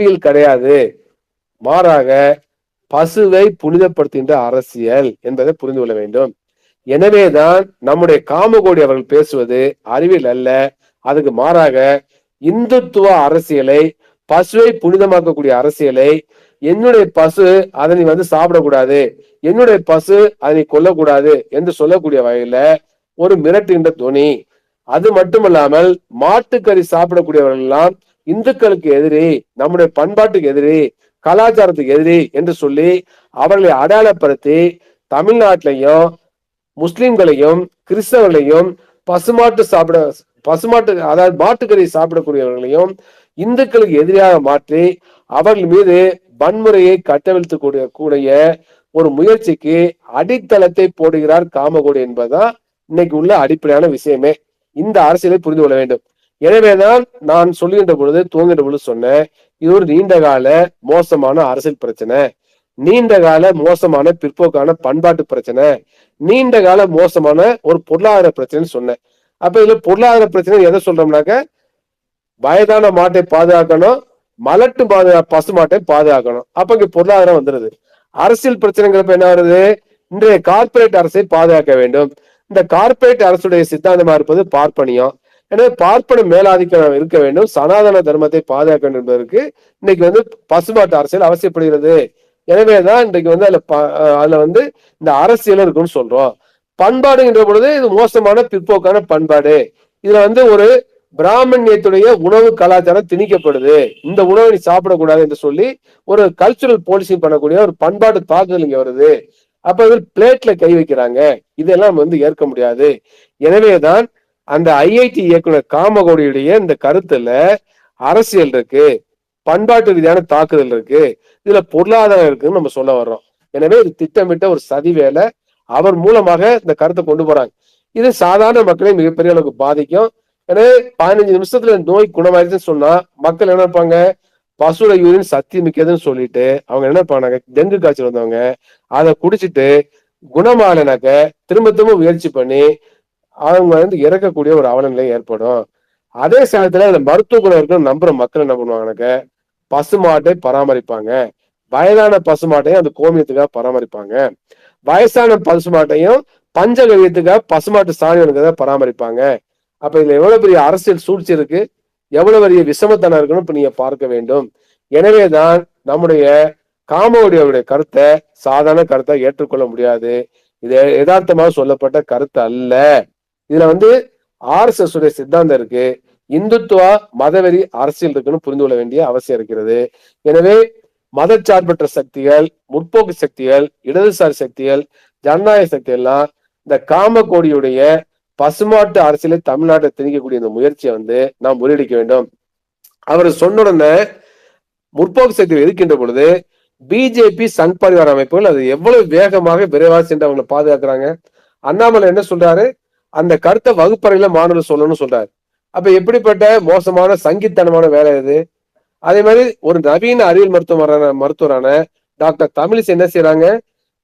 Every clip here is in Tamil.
அரசியல் கிடையாது. மாறாக பசுவை புனிதப்படுத்துகின்ற அரசியல் என்பதை புரிந்து கொள்ள வேண்டும். எனவேதான் நம்முடைய காமகோடி அவர்கள் பேசுவது அறிவியல் அல்ல. அதுக்கு மாறாக இந்துத்துவ அரசியலை பசுவை புனிதமாக்கக்கூடிய அரசியலை என்னுடைய பசு அதனை வந்து சாப்பிடக்கூடாது என்னுடைய பசு அதனை கொல்லக்கூடாது என்று சொல்லக்கூடிய வகையில ஒரு மிரட்டுகின்ற துணி. அது மட்டுமல்லாமல் மாட்டுக்கறி சாப்பிடக்கூடியவர்கள் எல்லாம் இந்துக்களுக்கு எதிரி நம்முடைய பண்பாட்டுக்கு எதிரி கலாச்சாரத்துக்கு எதிரி என்று சொல்லி அவர்களை அடையாளப்படுத்தி தமிழ்நாட்டிலையும் முஸ்லிம்களையும் கிறிஸ்தவர்களையும் பசுமாட்டு சாப்பிட பசுமாட்டு அதாவது மாட்டுக்கறி சாப்பிடக்கூடியவர்களையும் இந்துக்களுக்கு எதிராக மாற்றி அவர்கள் மீது வன்முறையை கட்டவிழ்த்து கூடிய கூடிய ஒரு முயற்சிக்கு அடித்தளத்தை போடுகிறார் காமகோடி என்பதுதான் இன்னைக்கு உள்ள அடிப்படையான விஷயமே. இந்த அரசியலை புரிந்து கொள்ள வேண்டும். எனவேதான் நான் சொல்லுகின்ற பொழுது துவங்கின்ற பொழுது சொன்னேன் இது ஒரு நீண்ட கால மோசமான அரசியல் பிரச்சனை. நீண்ட கால மோசமான பிற்போக்கான பண்பாட்டு பிரச்சனை. நீண்ட கால மோசமான ஒரு பொருளாதார பிரச்சனைன்னு சொன்னேன். அப்ப இதுல பொருளாதார பிரச்சனை எதை சொல்றோம்னாக்க வயதான மாட்டை பாதுகாக்கணும் மலட்டு பாதுகா பசு மாட்டை பாதுகாக்கணும். அப்ப இங்க பொருளாதாரம் வந்துருது. அரசியல் பிரச்சனைங்கிறப்ப என்ன வருது? இன்றைய கார்ப்பரேட் அரசை பாதுகாக்க வேண்டும். இந்த கார்ப்பரேட் அரசுடைய சித்தாந்தமா இருப்பது பார்ப்பனியம். எனவே பார்ப்பன மேலாதிக்கம் இருக்க வேண்டும். சனாதன தர்மத்தை பாதுகாக்க வேண்டும் என்பதற்கு இன்னைக்கு வந்து பசுமாட்டு அரசியல் அவசியப்படுகிறது. எனவேதான் இன்றைக்கு வந்து அதுல ப- அதுல வந்து இந்த அரசியல் இருக்குன்னு சொல்றோம். பண்பாடுங்கிற பொழுது இது மோசமான பிற்போக்கான பண்பாடு. இதுல வந்து ஒரு பிராமணியத்துடைய உணவு கலாச்சாரம் திணிக்கப்படுது. இந்த உணவை நீ சாப்பிடக்கூடாது என்று சொல்லி ஒரு கல்ச்சுரல் போலிசிங் பண்ணக்கூடிய ஒரு பண்பாட்டு தாக்குதல் இங்க வருது. அப்ப இதில் பிளேட்ல கை வைக்கிறாங்க. இதெல்லாம் வந்து ஏற்க முடியாது. எனவேதான் அந்த ஐஐடி இயக்குனர் காமகோடியுடைய இந்த கருத்துல அரசியல் இருக்கு பண்பாட்டு ரீதியான தாக்குதல் இருக்கு இதுல பொருளாதாரம் இருக்குன்னு நம்ம சொல்ல வர்றோம். எனவே இது திட்டமிட்ட ஒரு சதி வேலை. அவர் மூலமாக இந்த கருத்தை கொண்டு போறாங்க. இது சாதாரண மக்களை மிகப்பெரிய அளவுக்கு பாதிக்கும். எனவே பதினஞ்சு நிமிஷத்துல நோய் குணமாயிருச்சுன்னு சொன்னா மக்கள் என்ன நினைப்பாங்க? பசுட யூரின் சக்தி மிக்கதுன்னு சொல்லிட்டு அவங்க என்ன பண்ணாங்க? டெங்கு காய்ச்சல் வந்தவங்க அதை குடிச்சிட்டு குணமாகலைனாக்க திரும்ப திரும்ப முயற்சி பண்ணி அவங்க வந்து இறக்கக்கூடிய ஒரு அவலநிலை ஏற்படும். அதே சமயத்துல அந்த மருத்துவ குணம் இருக்குன்னு நம்புற மக்கள் என்ன பண்ணுவாங்கனாக்க பசுமாட்டை பராமரிப்பாங்க. வயதான பசுமாட்டையும் அந்த கோமியத்துக்காக பராமரிப்பாங்க. வயசான பசுமாட்டையும் பஞ்சகவியத்துக்காக பசுமாட்டு சாணி பராமரிப்பாங்க. அப்ப இதுல எவ்வளவு பெரிய அரசியல் சூழ்ச்சி இருக்கு? எவ்வளவு பெரிய விஷமத்தனம் இருக்குன்னு இப்ப நீங்க பார்க்க வேண்டும். எனவேதான் நம்முடைய காமோடியோடைய கருத்தை சாதாரண கருத்தை ஏற்றுக்கொள்ள முடியாது. இது யதார்த்தமாக சொல்லப்பட்ட கருத்து அல்ல. இதுல வந்து ஆர்எஸ்எஸ் உடைய சித்தாந்தம் இருக்கு. இந்துத்துவா மதவெறி அரசியல் இருக்குன்னு புரிந்து கொள்ள வேண்டிய அவசியம் இருக்கிறது. எனவே மதச்சார்பற்ற சக்திகள் முற்போக்கு சக்திகள் இடதுசாரி சக்திகள் ஜனநாயக சக்தி எல்லாம் இந்த காமக்கோடியுடைய பசுமாட்டு அரசியலை தமிழ்நாட்டை திணிக்கக்கூடிய இந்த முயற்சியை வந்து நாம் முறியடிக்க வேண்டும். அவர் சொன்ன உடனே முற்போக்கு சக்திகள் எதிர்க்கின்ற பொழுது பிஜேபி சங் பரிவார அமைப்புகள் அது எவ்வளவு வேகமாக விரைவாக சென்று அவங்களை பாதுகாக்கிறாங்க. அண்ணாமலை என்ன சொல்றாரு? அந்த கருத்தை வகுப்பறையில மாணவர் சொல்லணும்னு சொல்றாரு. அப்ப எப்படிப்பட்ட மோசமான சங்கித்தனமான வேலை இது அதே மாதிரி ஒரு நவீன அறிவியல் மருத்துவரான மருத்துவரான டாக்டர் தமிழிசை என்ன செய்யறாங்க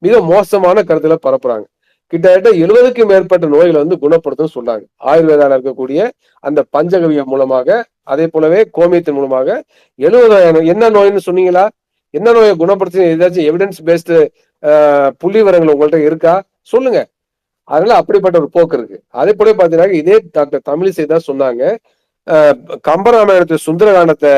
மிக மோசமான கருத்துல பரப்புறாங்க. கிட்டத்தட்ட எழுபதுக்கும் மேற்பட்ட நோய்களை வந்து குணப்படுத்தும் சொல்றாங்க. ஆயுர்வேதால இருக்கக்கூடிய அந்த பஞ்சகவியம் மூலமாக அதே போலவே கோமியத்தின் மூலமாக எழுபதாயிரம் என்ன நோய்னு சொன்னீங்களா? என்ன நோயை குணப்படுத்தி ஏதாச்சும் எவிடன்ஸ் பேஸ்டு புள்ளி விவரங்கள் உங்கள்கிட்ட இருக்கா? சொல்லுங்க. அதனால அப்படிப்பட்ட ஒரு போக்கு இருக்கு. அதே போல பாத்தீங்கன்னா இதே டாக்டர் தமிழிசை தான் சொன்னாங்க. கம்பராமாயணத்தை சுந்தரகாண்டத்தை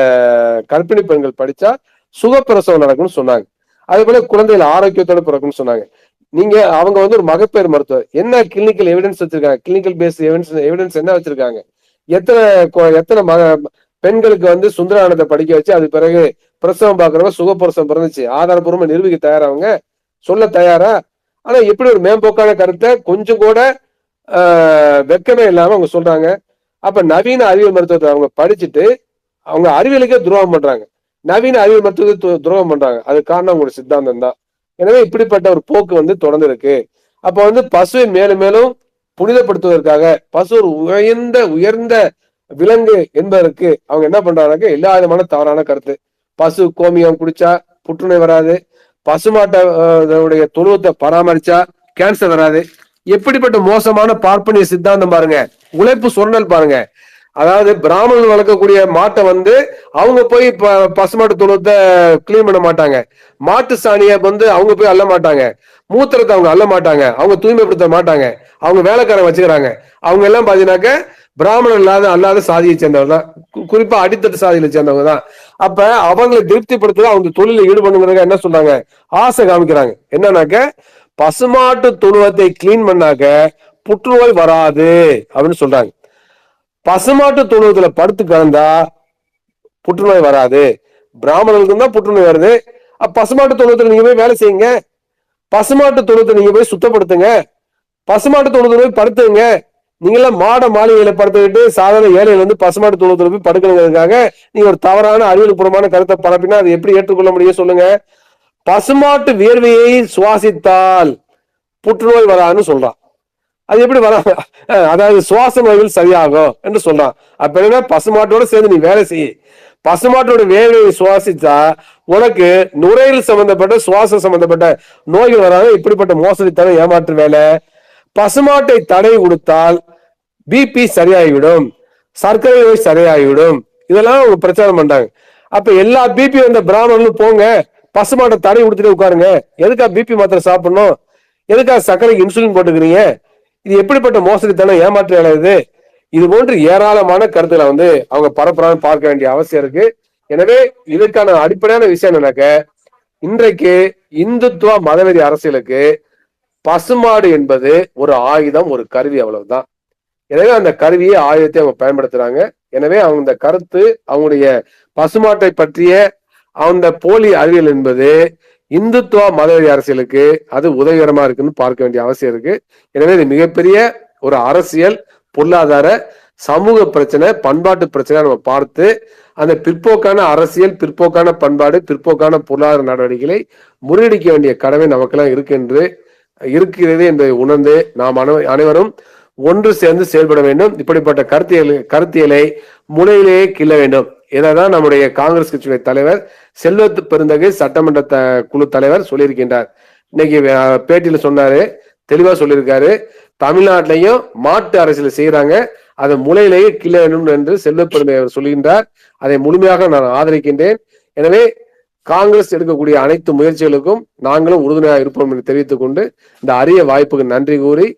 கற்பிணி பெண்கள் படிச்சா சுகப்பிரசவம் நடக்கும்னு சொன்னாங்க. அதே போல குழந்தைகள் ஆரோக்கியத்தோட பிறக்கும்னு சொன்னாங்க. நீங்க அவங்க வந்து ஒரு மகப்பேறு மருத்துவர். என்ன கிளினிக்கல் எவிடன்ஸ் வச்சிருக்காங்க? கிளினிக்கல் பேஸ்ட் எவிடன்ஸ் எவிடன்ஸ் என்ன வச்சிருக்காங்க? எத்தனை கொ- எத்தனை மக பெண்களுக்கு வந்து சுந்தரகாண்டத்தை படிக்க வச்சு அது பிறகு பிரசவம் பாக்குறவங்க சுகப்பிரசவம் பிறந்துச்சு. ஆதாரபூர்வமா நிரூபிக்க தயாரவங்க சொல்ல தயாரா? ஆனா எப்படி ஒரு மேம்போக்கான கருத்தை கொஞ்சம் கூட வெக்கமே வெட்கமே இல்லாம அவங்க சொல்றாங்க. அப்ப நவீன அறிவியல் மருத்துவத்தை அவங்க படிச்சுட்டு அவங்க அறிவியலுக்கே துரோகம் பண்றாங்க. நவீன அறிவியல் மருத்துவத்தை துரோகம் பண்றாங்க. அது காரணம் அவங்களோட சித்தாந்தம் தான். எனவே இப்படிப்பட்ட ஒரு போக்கு வந்து தொடர்ந்து இருக்கு அப்ப வந்து பசுவை மேலும் மேலும் புனிதப்படுத்துவதற்காக பசு ஒரு உயர்ந்த உயர்ந்த விலங்கு என்பதற்கு அவங்க என்ன பண்றாங்க? எல்லா விதமான தவறான கருத்து. பசு கோமியம் குடிச்சா புற்றுநோய் வராது. பசுமாட்டை அஹ், தொழுவத்தை பராமரிச்சா கேன்சர் வராது. எப்படிப்பட்ட மோசமான பார்ப்பனிய சித்தாந்தம் பாருங்க. உழைப்பு சொன்னல் பாருங்க. அதாவது பிராமணர்கள் வளர்க்கக்கூடிய மாட்டை வந்து அவங்க போய் ப- பசுமாட்டு தொழுவத்தை கிளீன் பண்ண மாட்டாங்க. மாட்டு சாணியை வந்து அவங்க போய் அள்ள மாட்டாங்க. மூத்திரத்தை அவங்க அள்ள மாட்டாங்க. அவங்க தூய்மைப்படுத்த மாட்டாங்க. அவங்க வேலைக்காரன் வச்சுக்கிறாங்க. அவங்க எல்லாம் பாத்தீங்கன்னாக்க பிராமணர் இல்லாத அல்லாத சாதியை சேர்ந்தவங்க தான் குறிப்பா அடித்தட்டு சாதியில சேர்ந்தவங்க தான் அப்ப அவங்களை திருப்திப்படுத்த அவங்க தொழில ஈடுபடுங்கிறதுக்கு என்ன சொல்றாங்க? ஆசை காமிக்கிறாங்க. என்னன்னாக்க பசுமாட்டு தொழுவத்தை கிளீன் பண்ணாக்க புற்றுநோய் வராது அப்படின்னு சொல்றாங்க. பசுமாட்டு தொழுவத்துல படுத்து கலந்தா புற்றுநோய் வராது. பிராமணர்களுக்கு தான் புற்றுநோய் வருது. பசுமாட்டு தொழுவத்துல நீங்க போய் வேலை செய்யுங்க. பசுமாட்டு தொழுவத்தை நீங்க போய் சுத்தப்படுத்துங்க. பசுமாட்டு தொழுவத்துல போய் படுத்துங்க. நீங்களாம் மாட மாளிகையில படுத்துக்கிட்டு சாதாரண ஏழைகள் வந்து பசுமாட்டு தூளத்துல போய் படுக்கணுங்கிறதுக்காக நீங்க ஒரு தவறான அறிவியல்பூர்வமான கருத்தை பரப்பினா அது எப்படி ஏற்றுக்கொள்ள முடியும் சொல்லுங்க? பசுமாட்டு வியர்வையை சுவாசித்தால் புற்றுநோய் வராதுன்னு சொல்றான். அது எப்படி வரா அதாவது சுவாச நோய்கள் சரியாகும் என்று சொல்றான். அப்ப என்ன பசுமாட்டோட சேர்ந்து நீ வேலை செய். பசுமாட்டோட வேர்வையை சுவாசிச்சா உனக்கு நுரையில் சம்பந்தப்பட்ட சுவாசம் சம்பந்தப்பட்ட நோய்கள் வராது. இப்படிப்பட்ட மோசடித்தனம் ஏமாற்று வேலை. பசுமாட்டை தடை கொடுத்தால் பிபி சரியாகிவிடும் சர்க்கரை நோய் சரியாகிவிடும். இதெல்லாம் அவங்க பிரச்சாரம் பண்றாங்க. அப்ப எல்லா பிபி வந்த பிராமணர்களும் போங்க பசுமாட்டை தடை கொடுத்துட்டு உட்காருங்க. எதுக்கா பிபி மாத்திரை சாப்பிடணும்? எதுக்கா சர்க்கரைக்கு இன்சுலின் போட்டுக்கிறீங்க? இது எப்படிப்பட்ட மோசடித்தனம் ஏமாற்று வேலை இது? இது போன்று ஏராளமான கருத்துக்களை வந்து அவங்க பரப்புறான்னு பார்க்க வேண்டிய அவசியம் இருக்கு. எனவே இதற்கான அடிப்படையான விஷயம் என்னன்னாக்க இன்றைக்கு இந்துத்துவ மதவெறி அரசியலுக்கு பசுமாடு என்பது ஒரு ஆயுதம் ஒரு கருவி அவ்வளவுதான். எனவே அந்த கருவியை ஆயுதத்தை அவங்க பயன்படுத்துறாங்க. எனவே அவங்க இந்த கருத்து அவங்களுடைய பசுமாட்டை பற்றிய அந்த போலி அறிவியல் என்பது இந்துத்துவ மதவெறி அரசியலுக்கு அது உதவிகரமா இருக்குன்னு பார்க்க வேண்டிய அவசியம் இருக்கு. எனவே இது மிகப்பெரிய ஒரு அரசியல் பொருளாதார சமூக பிரச்சனை பண்பாட்டு பிரச்சனை நம்ம பார்த்து அந்த பிற்போக்கான அரசியல் பிற்போக்கான பண்பாடு பிற்போக்கான பொருளாதார நடவடிக்கைகளை முறியடிக்க வேண்டிய கடமை நமக்கெல்லாம் இருக்கு என்று இருக்கிறது என்பதை உணர்ந்து நாம் அனைவரும் ஒன்று சேர்ந்து செயல்பட வேண்டும். இப்படிப்பட்ட கருத்தியல் கருத்தியலை முனையிலேயே கிள்ள வேண்டும். இதைதான் நம்முடைய காங்கிரஸ் கட்சியுடைய தலைவர் செல்வத்து பெருந்தகை சட்டமன்ற த- குழு தலைவர் சொல்லியிருக்கின்றார். இன்னைக்கு பேட்டியில சொன்னாரு தெளிவா சொல்லியிருக்காரு. தமிழ்நாட்டிலையும் மாட்டு அரசியல் செய்யறாங்க அதை முளையிலேயே கிள்ள வேண்டும் என்று செல்வ பெருமை அவர் சொல்கின்றார். அதை முழுமையாக நான் ஆதரிக்கின்றேன். எனவே காங்கிரஸ் எடுக்கக்கூடிய அனைத்து முயற்சிகளுக்கும் நாங்களும் உறுதுணையாக இருப்போம் என்று தெரிவித்துக் கொண்டு இந்த அரிய வாய்ப்புக்கு நன்றி கூறி